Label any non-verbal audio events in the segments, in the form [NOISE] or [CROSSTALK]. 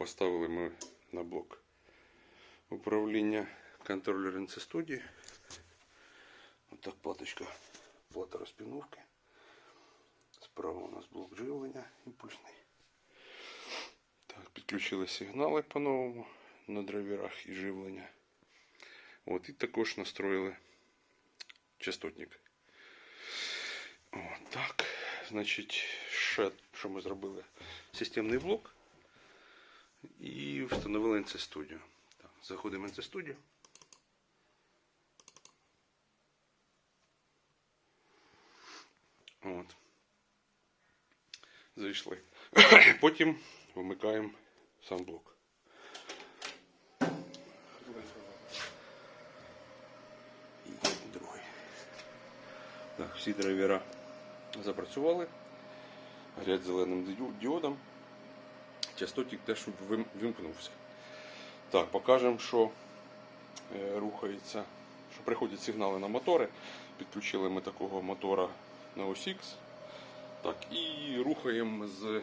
поставили ми на блок управління контролер NC студії. Отак платочка плата розпіновки. Справа у нас блок живлення імпульсний. Так, підключили сигнали по-новому на драйверах і живлення. От, і також настроїли частотник. От так. Значить, ще що ми зробили? Системний блок і встановили NC Studio. Так, заходимо в NC Studio. От. Зайшли. [COUGHS] Потім вмикаємо сам блок. Другий. Так, всі драйвера запрацювали. Горять зеленим діодом. Частотник теж вимкнувся. Так, покажемо, що е, рухається, що приходять сигнали на мотори. Підключили ми такого мотора на OSX. Так, і рухаємо з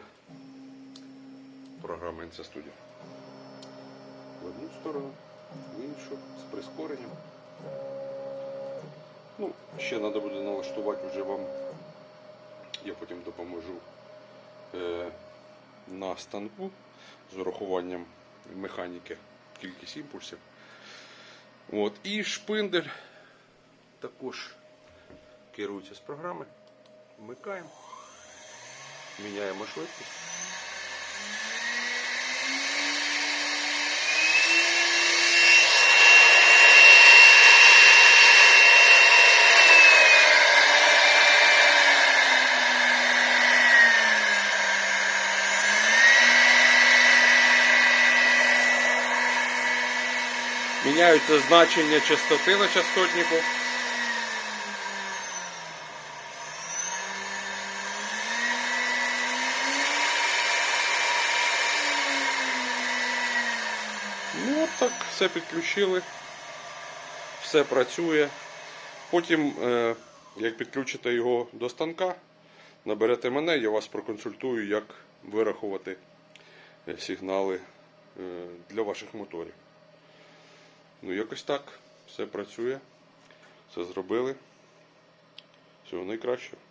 програми NC Studio. В одну сторону, в іншу, з прискоренням. Ну, ще треба буде налаштувати вже вам. Я потім допоможу е, на станку з урахуванням механіки кількість імпульсів. От. І шпиндель також керується з програми. Вмикаємо, міняємо швидкість. Міняються значення частоти на частотнику. Ну, от так, все підключили, все працює. Потім, е, як підключите його до станка, наберете мене, я вас проконсультую, як вирахувати е, сигнали е, для ваших моторів. Ну, якось так. Все працює. Все зробили. Всього найкращого.